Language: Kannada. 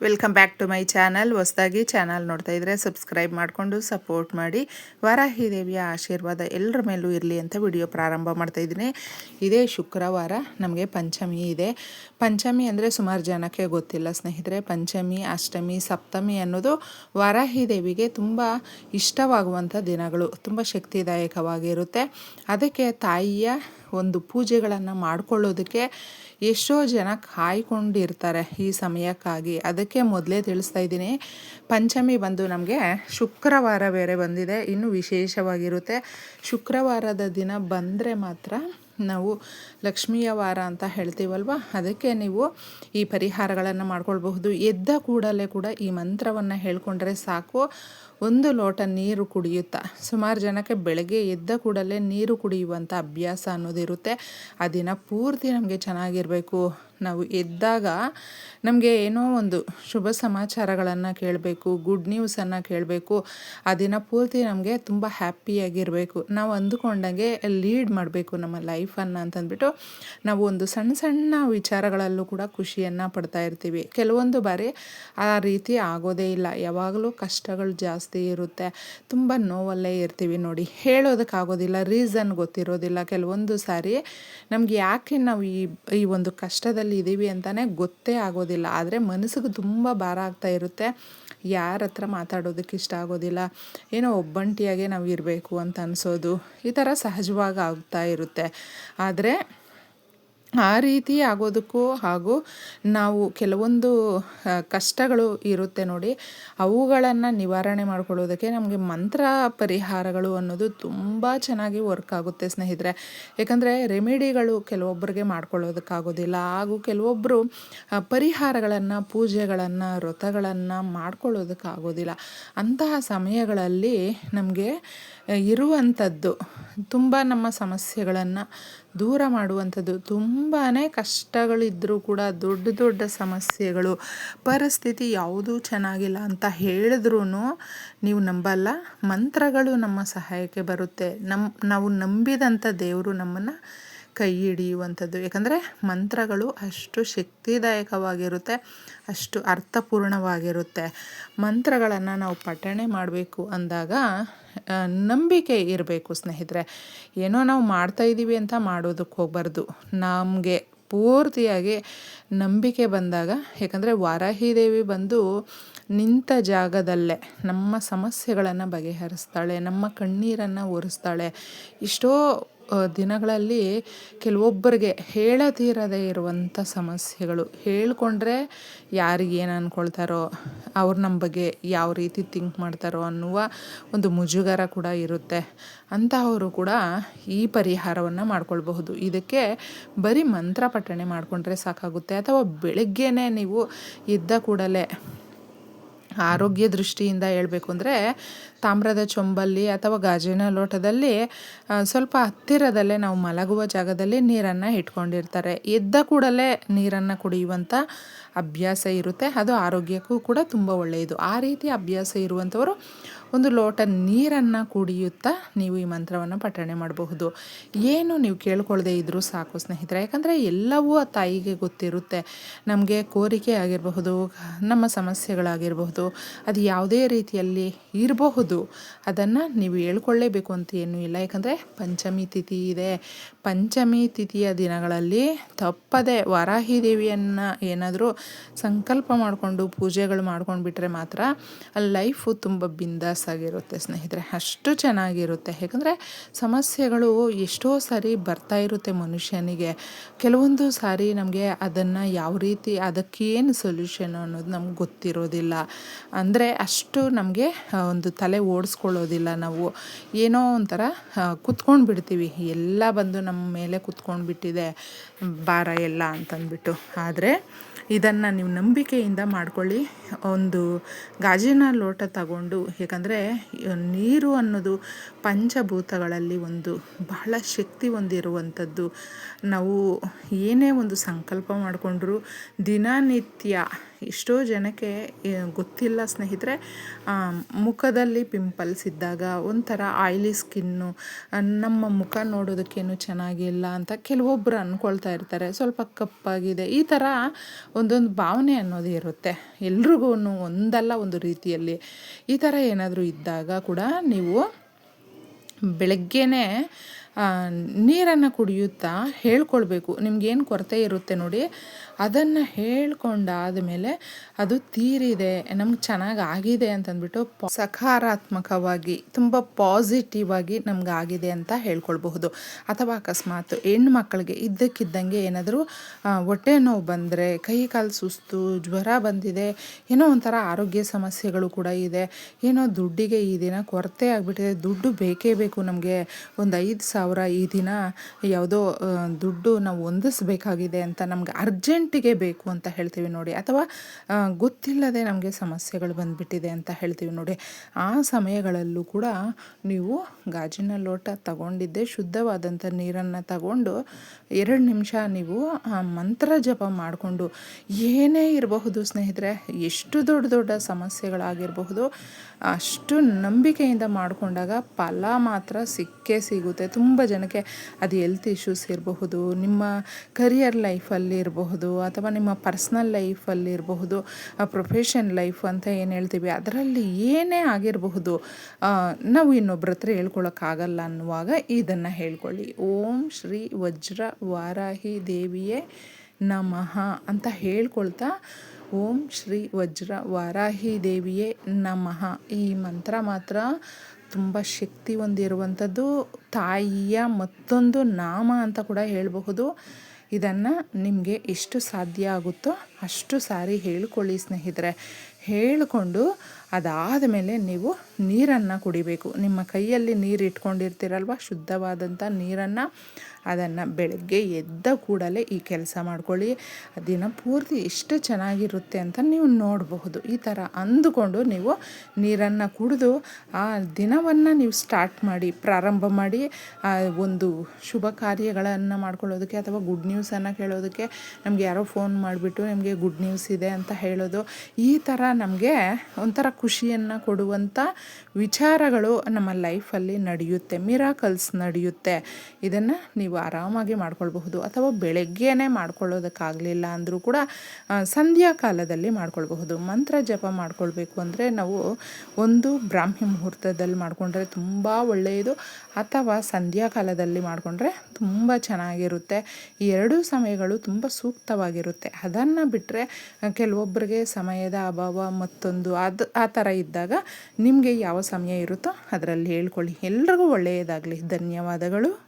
Welcome back to my channel ಹೊಸದಾಗಿ ಚಾನಲ್ ನೋಡ್ತಾ ಇದ್ರೆ ಸಬ್ಸ್ಕ್ರೈಬ್ ಮಾಡಿಕೊಂಡು ಸಪೋರ್ಟ್ ಮಾಡಿ. ವಾರಾಹಿ ದೇವಿಯ ಆಶೀರ್ವಾದ ಎಲ್ಲರ ಮೇಲೂ ಇರಲಿ ಅಂತ ವಿಡಿಯೋ ಪ್ರಾರಂಭ ಮಾಡ್ತಾ ಇದ್ದೀನಿ. ಇದೇ ಶುಕ್ರವಾರ ನಮಗೆ ಪಂಚಮಿ ಇದೆ. ಪಂಚಮಿ ಅಂದರೆ ಸುಮಾರು ಜನಕ್ಕೆ ಗೊತ್ತಿಲ್ಲ ಸ್ನೇಹಿತರೆ. ಪಂಚಮಿ, ಅಷ್ಟಮಿ, ಸಪ್ತಮಿ ಅನ್ನೋದು ವಾರಾಹಿ ದೇವಿಗೆ ತುಂಬ ಇಷ್ಟವಾಗುವಂಥ ದಿನಗಳು. ತುಂಬ ಶಕ್ತಿದಾಯಕವಾಗಿರುತ್ತೆ. ಅದಕ್ಕೆ ತಾಯಿಯ ಒಂದು ಪೂಜೆಗಳನ್ನು ಮಾಡಿಕೊಳ್ಳೋದಕ್ಕೆ ಎಷ್ಟೋ ಜನ ಕಾಯ್ಕೊಂಡಿರ್ತಾರೆ ಈ ಸಮಯಕ್ಕಾಗಿ. ಅದಕ್ಕೆ ಮೊದಲೇ ತಿಳಿಸ್ತಾ ಇದ್ದೀನಿ. ಪಂಚಮಿ ಬಂದು ನಮಗೆ ಶುಕ್ರವಾರ ಬೇರೆ ಬಂದಿದೆ. ಇನ್ನು ವಿಶೇಷವಾಗಿರುತ್ತೆ. ಶುಕ್ರವಾರದ ದಿನ ಬಂದರೆ ಮಾತ್ರ ನಾವು ಲಕ್ಷ್ಮಿಯ ವಾರ ಅಂತ ಹೇಳ್ತೀವಲ್ವ? ಅದಕ್ಕೆ ನೀವು ಈ ಪರಿಹಾರಗಳನ್ನು ಮಾಡ್ಕೊಳ್ಬಹುದು. ಎದ್ದ ಕೂಡಲೇ ಕೂಡ ಈ ಮಂತ್ರವನ್ನು ಹೇಳ್ಕೊಂಡ್ರೆ ಸಾಕು. ಒಂದು ಲೋಟ ನೀರು ಕುಡಿಯುತ್ತಾ. ಸುಮಾರು ಜನಕ್ಕೆ ಬೆಳಗ್ಗೆ ಎದ್ದ ಕೂಡಲೇ ನೀರು ಕುಡಿಯುವಂಥ ಅಭ್ಯಾಸ ಅನ್ನೋದಿರುತ್ತೆ. ಆ ದಿನ ಪೂರ್ತಿ ನಮಗೆ ಚೆನ್ನಾಗಿರಬೇಕು. ನಾವು ಎದ್ದಾಗ ನಮಗೆ ಏನೋ ಒಂದು ಶುಭ ಸಮಾಚಾರಗಳನ್ನು ಕೇಳಬೇಕು ಗುಡ್ ನ್ಯೂಸನ್ನು ಕೇಳಬೇಕು, ಆ ದಿನ ಪೂರ್ತಿ ನಮಗೆ ತುಂಬ ಹ್ಯಾಪಿಯಾಗಿರಬೇಕು ನಾವು ಅಂದುಕೊಂಡಂಗೆ ಲೀಡ್ ಮಾಡಬೇಕು ನಮ್ಮ ಲೈಫನ್ನು ಅಂತಂದ್ಬಿಟ್ಟು ನಾವು ಒಂದು ಸಣ್ಣ ಸಣ್ಣ ವಿಚಾರಗಳಲ್ಲೂ ಕೂಡ ಖುಷಿಯನ್ನು ಪಡ್ತಾ ಇರ್ತೀವಿ. ಕೆಲವೊಂದು ಬಾರಿ ಆ ರೀತಿ ಆಗೋದೇ ಇಲ್ಲ. ಯಾವಾಗಲೂ ಕಷ್ಟಗಳು ಜಾಸ್ತಿ ಇರುತ್ತೆ. ತುಂಬ ನೋವಲ್ಲೇ ಇರ್ತೀವಿ ನೋಡಿ. ಹೇಳೋದಕ್ಕಾಗೋದಿಲ್ಲ ರೀಸನ್ ಗೊತ್ತಿರೋದಿಲ್ಲ. ಕೆಲವೊಂದು ಸಾರಿ ನಮಗೆ ಯಾಕೆ ನಾವು ಈ ಈ ಒಂದು ಕಷ್ಟದಲ್ಲಿ ಇದ್ದೀವಿ ಅಂತಲೇ ಗೊತ್ತೇ ಆಗೋದಿಲ್ಲ. ಆದರೆ ಮನಸ್ಸಿಗೆ ತುಂಬ ಭಾರ ಆಗ್ತಾ ಇರುತ್ತೆ. ಯಾರ ಹತ್ರ ಮಾತಾಡೋದಕ್ಕೆ ಇಷ್ಟ ಆಗೋದಿಲ್ಲ. ಏನೋ ಒಬ್ಬಂಟಿಯಾಗೆ ನಾವು ಇರಬೇಕು ಅಂತ ಅನಿಸೋದು ಈ ಥರ ಸಹಜವಾಗಿ ಆಗ್ತಾ ಇರುತ್ತೆ. ಆದರೆ ಆ ರೀತಿ ಆಗೋದಕ್ಕೂ ಹಾಗೂ ನಾವು ಕೆಲವೊಂದು ಕಷ್ಟಗಳು ಇರುತ್ತೆ ನೋಡಿ, ಅವುಗಳನ್ನು ನಿವಾರಣೆ ಮಾಡ್ಕೊಳ್ಳೋದಕ್ಕೆ ನಮಗೆ ಮಂತ್ರ ಪರಿಹಾರಗಳು ಅನ್ನೋದು ತುಂಬ ಚೆನ್ನಾಗಿ ವರ್ಕ್ ಆಗುತ್ತೆ ಸ್ನೇಹಿತರೆ. ಯಾಕಂದರೆ ರೆಮಿಡಿಗಳು ಕೆಲವೊಬ್ಬರಿಗೆ ಮಾಡ್ಕೊಳ್ಳೋದಕ್ಕಾಗೋದಿಲ್ಲ ಹಾಗೂ ಕೆಲವೊಬ್ಬರು ಪರಿಹಾರಗಳನ್ನು, ಪೂಜೆಗಳನ್ನು, ವ್ರತಗಳನ್ನು ಮಾಡ್ಕೊಳ್ಳೋದಕ್ಕಾಗೋದಿಲ್ಲ. ಅಂತಹ ಸಮಯಗಳಲ್ಲಿ ನಮಗೆ ಇರುವಂಥದ್ದು ತುಂಬ ನಮ್ಮ ಸಮಸ್ಯೆಗಳನ್ನು ದೂರ ಮಾಡುವಂಥದ್ದು. ತುಂಬಾ ಕಷ್ಟಗಳಿದ್ದರೂ ಕೂಡ ದೊಡ್ಡ ದೊಡ್ಡ ಸಮಸ್ಯೆಗಳು, ಪರಿಸ್ಥಿತಿ ಯಾವುದೂ ಚೆನ್ನಾಗಿಲ್ಲ ಅಂತ ಹೇಳಿದ್ರೂ ನೀವು ನಂಬಲ್ಲ. ಮಂತ್ರಗಳು ನಮ್ಮ ಸಹಾಯಕ್ಕೆ ಬರುತ್ತೆ. ನಮ್ಮ ನಾವು ನಂಬಿದಂಥ ದೇವರು ನಮ್ಮನ್ನು ಕೈ ಹಿಡಿಯುವಂಥದ್ದು. ಯಾಕಂದರೆ ಮಂತ್ರಗಳು ಅಷ್ಟು ಶಕ್ತಿದಾಯಕವಾಗಿರುತ್ತೆ, ಅಷ್ಟು ಅರ್ಥಪೂರ್ಣವಾಗಿರುತ್ತೆ. ಮಂತ್ರಗಳನ್ನು ನಾವು ಪಠಣೆ ಮಾಡಬೇಕು ಅಂದಾಗ ನಂಬಿಕೆ ಇರಬೇಕು ಸ್ನೇಹಿತರೆ. ಏನೋ ನಾವು ಮಾಡ್ತಾಯಿದ್ದೀವಿ ಅಂತ ಮಾಡೋದಕ್ಕೆ ಹೋಗಬಾರ್ದು. ನಮಗೆ ಪೂರ್ತಿಯಾಗಿ ನಂಬಿಕೆ ಬಂದಾಗ, ಯಾಕಂದರೆ ವಾರಾಹಿದೇವಿ ಬಂದು ನಿಂತ ಜಾಗದಲ್ಲೇ ನಮ್ಮ ಸಮಸ್ಯೆಗಳನ್ನು ಬಗೆಹರಿಸ್ತಾಳೆ, ನಮ್ಮ ಕಣ್ಣೀರನ್ನು ಒರೆಸ್ತಾಳೆ. ಇಷ್ಟೋ ದಿನಗಳಲ್ಲಿ ಕೆಲವೊಬ್ಬರಿಗೆ ಹೇಳದಿರದೇ ಇರುವಂಥ ಸಮಸ್ಯೆಗಳು. ಹೇಳಿಕೊಂಡ್ರೆ ಯಾರಿಗೇನು ಅಂದ್ಕೊಳ್ತಾರೋ ಅವ್ರು ನಮ್ಮ ಬಗ್ಗೆ ಯಾವ ರೀತಿ ಥಿಂಕ್ ಮಾಡ್ತಾರೋ ಅನ್ನುವ ಒಂದು ಮುಜುಗರ ಕೂಡ ಇರುತ್ತೆ. ಅಂತಹವರು ಕೂಡ ಈ ಪರಿಹಾರವನ್ನು ಮಾಡ್ಕೊಳ್ಬಹುದು. ಇದಕ್ಕೆ ಬರೀ ಮಂತ್ರ ಪಠಣೆ ಮಾಡಿಕೊಂಡ್ರೆ ಸಾಕಾಗುತ್ತೆ. ಅಥವಾ ಬೆಳಗ್ಗೆನೇ ನೀವು ಇದ್ದ ಕೂಡಲೇ ಆರೋಗ್ಯ ದೃಷ್ಟಿಯಿಂದ ಹೇಳಬೇಕು ಅಂದರೆ ತಾಮ್ರದ ಚೊಂಬಲ್ಲಿ ಅಥವಾ ಗಾಜಿನ ಲೋಟದಲ್ಲಿ ಸ್ವಲ್ಪ ಹತ್ತಿರದಲ್ಲೇ ನಾವು ಮಲಗುವ ಜಾಗದಲ್ಲಿ ನೀರನ್ನು ಇಟ್ಕೊಂಡಿರ್ತಾರೆ. ಎದ್ದ ಕೂಡಲೇ ನೀರನ್ನು ಕುಡಿಯುವಂಥ ಅಭ್ಯಾಸ ಇರುತ್ತೆ. ಅದು ಆರೋಗ್ಯಕ್ಕೂ ಕೂಡ ತುಂಬ ಒಳ್ಳೆಯದು. ಆ ರೀತಿ ಅಭ್ಯಾಸ ಇರುವಂಥವರು ಒಂದು ಲೋಟ ನೀರನ್ನು ಕುಡಿಯುತ್ತಾ ನೀವು ಈ ಮಂತ್ರವನ್ನು ಪಠಣೆ ಮಾಡಬಹುದು. ಏನು ನೀವು ಕೇಳ್ಕೊಳ್ಳದೆ ಇದ್ದರೂ ಸಾಕು ಸ್ನೇಹಿತರೆ, ಯಾಕಂದರೆ ಎಲ್ಲವೂ ಆ ತಾಯಿಗೆ ಗೊತ್ತಿರುತ್ತೆ. ನಮಗೆ ಕೋರಿಕೆ ಆಗಿರಬಹುದು, ನಮ್ಮ ಸಮಸ್ಯೆಗಳಾಗಿರಬಹುದು, ಅದು ಯಾವುದೇ ರೀತಿಯಲ್ಲಿ ಇರಬಹುದು. ಅದನ್ನು ನೀವು ಹೇಳ್ಕೊಳ್ಳೇಬೇಕು ಅಂತ ಏನೂ ಇಲ್ಲ. ಯಾಕಂದರೆ ಪಂಚಮಿ ತಿಥಿ ಇದೆ. ಪಂಚಮಿ ತಿಥಿಯ ದಿನಗಳಲ್ಲಿ ತಪ್ಪದೆ ವಾರಾಹಿ ದೇವಿಯನ್ನು ಏನಾದರೂ ಸಂಕಲ್ಪ ಮಾಡಿಕೊಂಡು ಪೂಜೆಗಳು ಮಾಡ್ಕೊಂಡು ಬಿಟ್ಟರೆ ಮಾತ್ರ ಅಲ್ಲಿ ಲೈಫು ತುಂಬ ಬಿಂದಾಸ್ ಆಗಿರುತ್ತೆ ಸ್ನೇಹಿತರೆ. ಅಷ್ಟು ಚೆನ್ನಾಗಿರುತ್ತೆ. ಯಾಕಂದರೆ ಸಮಸ್ಯೆಗಳು ಎಷ್ಟೋ ಸಾರಿ ಬರ್ತಾ ಇರುತ್ತೆ ಮನುಷ್ಯನಿಗೆ. ಕೆಲವೊಂದು ಸಾರಿ ನಮಗೆ ಅದನ್ನು ಯಾವ ರೀತಿ, ಅದಕ್ಕೇನು ಸೊಲ್ಯೂಷನ್ ಅನ್ನೋದು ನಮ್ಗೆ ಗೊತ್ತಿರೋದಿಲ್ಲ. ಅಂದರೆ ಅಷ್ಟು ನಮಗೆ ಒಂದು ತಲೆ ಓಡಿಸ್ಕೊಳ್ಳೋದಿಲ್ಲ ನಾವು. ಏನೋ ಒಂಥರ ಕುತ್ಕೊಂಡು ಬಿಡ್ತೀವಿ. ಎಲ್ಲ ಬಂದು ನಮ್ಮ ಮೇಲೆ ಕುತ್ಕೊಂಡು ಬಿಟ್ಟಿದೆ, ಭಾರ ಎಲ್ಲ ಅಂತಂದ್ಬಿಟ್ಟು. ಆದರೆ ಇದನ್ನು ನೀವು ನಂಬಿಕೆಯಿಂದ ಮಾಡ್ಕೊಳ್ಳಿ. ಒಂದು ಗಾಜಿನ ಲೋಟ ತಗೊಂಡು ಏಕೆಂದರೆ ನೀರು ಅನ್ನೋದು ಪಂಚಭೂತಗಳಲ್ಲಿ ಒಂದು ಬಹಳ ಶಕ್ತಿ ಹೊಂದಿರುವಂಥದ್ದು. ನಾವು ಏನೇ ಒಂದು ಸಂಕಲ್ಪ ಮಾಡಿಕೊಂಡ್ರು ದಿನನಿತ್ಯ ಎಷ್ಟೋ ಜನಕ್ಕೆ ಗೊತ್ತಿಲ್ಲ ಸ್ನೇಹಿತರೆ. ಮುಖದಲ್ಲಿ ಪಿಂಪಲ್ಸ್ ಇದ್ದಾಗ ಒಂಥರ ಆಯ್ಲಿ ಸ್ಕಿನ್ನು ನಮ್ಮ ಮುಖ ನೋಡೋದಕ್ಕೇನು ಚೆನ್ನಾಗಿಲ್ಲ ಅಂತ ಕೆಲವೊಬ್ಬರು ಅಂದ್ಕೊಳ್ತಾ ಇರ್ತಾರೆ. ಸ್ವಲ್ಪ ಕಪ್ಪಾಗಿದೆ. ಈ ಥರ ಒಂದೊಂದು ಭಾವನೆ ಅನ್ನೋದು ಇರುತ್ತೆ. ಎಲ್ರಿಗೂ ಒಂದಲ್ಲ ಒಂದು ರೀತಿಯಲ್ಲಿ. ಈ ಥರ ಏನಾದರೂ ಇದ್ದಾಗ ಕೂಡ ನೀವು ಬೆಳಗ್ಗೆನೇ ನೀರನ್ನು ಕುಡಿಯುತ್ತಾ ಹೇಳ್ಕೊಳ್ಬೇಕು. ನಿಮ್ಗೇನು ಕೊರತೆ ಇರುತ್ತೆ ನೋಡಿ, ಅದನ್ನು ಹೇಳ್ಕೊಂಡಾದ ಮೇಲೆ ಅದು ತೀರಿದೆ, ನಮ್ಗೆ ಚೆನ್ನಾಗಿ ಆಗಿದೆ ಅಂತಂದ್ಬಿಟ್ಟು ಸಕಾರಾತ್ಮಕವಾಗಿ, ತುಂಬ ಪಾಸಿಟಿವ್ ಆಗಿ ನಮ್ಗೆ ಆಗಿದೆ ಅಂತ ಹೇಳ್ಕೊಳ್ಬಹುದು. ಅಥವಾ ಅಕಸ್ಮಾತ್ ಹೆಣ್ಣು ಮಕ್ಕಳಿಗೆ ಇದ್ದಕ್ಕಿದ್ದಂಗೆ ಏನಾದರೂ ಹೊಟ್ಟೆ ನೋವು ಬಂದರೆ, ಕೈ ಕಾಲು ಸುಸ್ತು, ಜ್ವರ ಬಂದಿದೆ, ಏನೋ ಒಂಥರ ಆರೋಗ್ಯ ಸಮಸ್ಯೆಗಳು ಕೂಡ ಇದೆ, ಏನೋ ದುಡ್ಡಿಗೆ ಈ ದಿನ ಕೊರತೆ ಆಗಿಬಿಟ್ಟಿದೆ, ದುಡ್ಡು ಬೇಕೇ ಬೇಕು ನಮಗೆ, ಒಂದು ಐದು ಸಾವಿರ ಈ ದಿನ ಯಾವುದೋ ದುಡ್ಡು ನಾವು ಹೊಂದಿಸ್ಬೇಕಾಗಿದೆ ಅಂತ ನಮ್ಗೆ ಅರ್ಜೆಂಟಿಗೆ ಬೇಕು ಅಂತ ಹೇಳ್ತೀವಿ ನೋಡಿ. ಅಥವಾ ಗೊತ್ತಿಲ್ಲದೆ ನಮಗೆ ಸಮಸ್ಯೆಗಳು ಬಂದುಬಿಟ್ಟಿದೆ ಅಂತ ಹೇಳ್ತೀವಿ ನೋಡಿ. ಆ ಸಮಯಗಳಲ್ಲೂ ಕೂಡ ನೀವು ಗಾಜಿನ ಲೋಟ ತಗೊಂಡಿದ್ದೆ, ಶುದ್ಧವಾದಂಥ ನೀರನ್ನು ತಗೊಂಡು ಎರಡು ನಿಮಿಷ ನೀವು ಮಂತ್ರ ಜಪ ಮಾಡಿಕೊಂಡು ಏನೇ ಇರಬಹುದು ಸ್ನೇಹಿತರೆ, ಎಷ್ಟು ದೊಡ್ಡ ದೊಡ್ಡ ಸಮಸ್ಯೆಗಳಾಗಿರಬಹುದು, ಅಷ್ಟು ನಂಬಿಕೆಯಿಂದ ಮಾಡಿಕೊಂಡಾಗ ಫಲ ಮಾತ್ರ ಸಿಕ್ಕೇ ಸಿಗುತ್ತೆ. ತುಂಬ ಜನಕ್ಕೆ ಅದು ಹೆಲ್ತ್ ಇಶ್ಯೂಸ್ ಇರಬಹುದು, ನಿಮ್ಮ ಕರಿಯರ್ ಲೈಫಲ್ಲಿ ಇರಬಹುದು, ಅಥವಾ ನಿಮ್ಮ ಪರ್ಸ್ನಲ್ ಲೈಫಲ್ಲಿ ಇರಬಹುದು ಪ್ರೊಫೆಷನ್ ಲೈಫ್ ಅಂತ ಏನು ಹೇಳ್ತೀವಿ, ಅದರಲ್ಲಿ ಏನೇ ಆಗಿರಬಹುದು ನಾವು ಇನ್ನೊಬ್ಬರ ಹತ್ರ ಹೇಳ್ಕೊಳಕ್ಕಾಗಲ್ಲ ಅನ್ನುವಾಗ ಇದನ್ನು ಹೇಳ್ಕೊಳ್ಳಿ. ಓಂ ಶ್ರೀ ವಜ್ರ ವಾರಾಹಿ ದೇವಿಯೇ ನಮಃ ಅಂತ ಹೇಳ್ಕೊಳ್ತಾ ಓಂ ಶ್ರೀ ವಜ್ರ ವಾರಾಹಿ ದೇವಿಯೇ ನಮಃ. ಈ ಮಂತ್ರ ಮಾತ್ರ ತುಂಬ ಶಕ್ತಿ ಹೊಂದಿರುವಂಥದ್ದು ತಾಯಿಯ ಮತ್ತೊಂದು ನಾಮ ಅಂತ ಕೂಡ ಹೇಳಬಹುದು. ಇದನ್ನು ನಿಮಗೆ ಎಷ್ಟು ಸಾಧ್ಯ ಆಗುತ್ತೋ ಅಷ್ಟು ಸಾರಿ ಹೇಳ್ಕೊಳ್ಳಿ ಸ್ನೇಹಿತರೆ. ಹೇಳಿಕೊಂಡು ಅದಾದ ಮೇಲೆ ನೀವು ನೀರನ್ನು ಕುಡಿಬೇಕು. ನಿಮ್ಮ ಕೈಯಲ್ಲಿ ನೀರು ಇಟ್ಕೊಂಡಿರ್ತೀರಲ್ವ? ಶುದ್ಧವಾದಂಥ ನೀರನ್ನು, ಅದನ್ನು ಬೆಳಗ್ಗೆ ಎದ್ದ ಕೂಡಲೇ ಈ ಕೆಲಸ ಮಾಡ್ಕೊಳ್ಳಿ. ದಿನ ಪೂರ್ತಿ ಎಷ್ಟು ಚೆನ್ನಾಗಿರುತ್ತೆ ಅಂತ ನೀವು ನೋಡಬಹುದು. ಈ ಥರ ಅಂದುಕೊಂಡು ನೀವು ನೀರನ್ನು ಕುಡಿದು, ಆ ದಿನವನ್ನು ನೀವು ಸ್ಟಾರ್ಟ್ ಮಾಡಿ, ಪ್ರಾರಂಭ ಮಾಡಿ ಒಂದು ಶುಭ ಕಾರ್ಯಗಳನ್ನು ಮಾಡ್ಕೊಳ್ಳೋದಕ್ಕೆ ಅಥವಾ ಗುಡ್ ನ್ಯೂಸನ್ನು ಕೇಳೋದಕ್ಕೆ ನಮಗೆ ಯಾರೋ ಫೋನ್ ಮಾಡಿಬಿಟ್ಟು, ನಿಮಗೆ ಗುಡ್ ನ್ಯೂಸ್ ಇದೆ ಅಂತ ಹೇಳೋದು, ಈ ಥರ ನಮಗೆ ಒಂಥರ ಖುಷಿಯನ್ನು ಕೊಡುವಂಥ ವಿಚಾರಗಳು ನಮ್ಮ ಲೈಫಲ್ಲಿ ನಡೆಯುತ್ತೆ, ಮಿರಾಕಲ್ಸ್ ನಡೆಯುತ್ತೆ. ಇದನ್ನು ನೀವು ಆರಾಮಾಗಿ ಮಾಡ್ಕೊಳ್ಬಹುದು ಅಥವಾ ಬೆಳಗ್ಗೆನೇ ಮಾಡ್ಕೊಳ್ಳೋದಕ್ಕಾಗಲಿಲ್ಲ ಅಂದರೂ ಕೂಡ ಸಂಧ್ಯಾ ಕಾಲದಲ್ಲಿ ಮಾಡ್ಕೊಳ್ಬಹುದು. ಮಂತ್ರ ಜಪ ಮಾಡ್ಕೊಳ್ಬೇಕು ಅಂದರೆ ನಾವು ಒಂದು ಬ್ರಾಹ್ಮಿ ಮುಹೂರ್ತದಲ್ಲಿ ಮಾಡಿಕೊಂಡ್ರೆ ತುಂಬ ಒಳ್ಳೆಯದು, ಅಥವಾ ಸಂಧ್ಯಾ ಕಾಲದಲ್ಲಿ ಮಾಡಿಕೊಂಡ್ರೆ ತುಂಬ ಚೆನ್ನಾಗಿರುತ್ತೆ. ಈ ಎರಡೂ ಸಮಯಗಳು ತುಂಬ ಸೂಕ್ತವಾಗಿರುತ್ತೆ. ಅದನ್ನು ಬಿಟ್ಟರೆ ಕೆಲವೊಬ್ಬರಿಗೆ ಸಮಯದ ಅಭಾವ ಮತ್ತೊಂದು, ಅದು ಥರ ಇದ್ದಾಗ ನಿಮಗೆ ಯಾವ ಸಮಯ ಇರುತ್ತೋ ಅದರಲ್ಲಿ ಹೇಳ್ಕೊಳ್ಳಿ. ಎಲ್ರಿಗೂ ಒಳ್ಳೆಯದಾಗಲಿ. ಧನ್ಯವಾದಗಳು.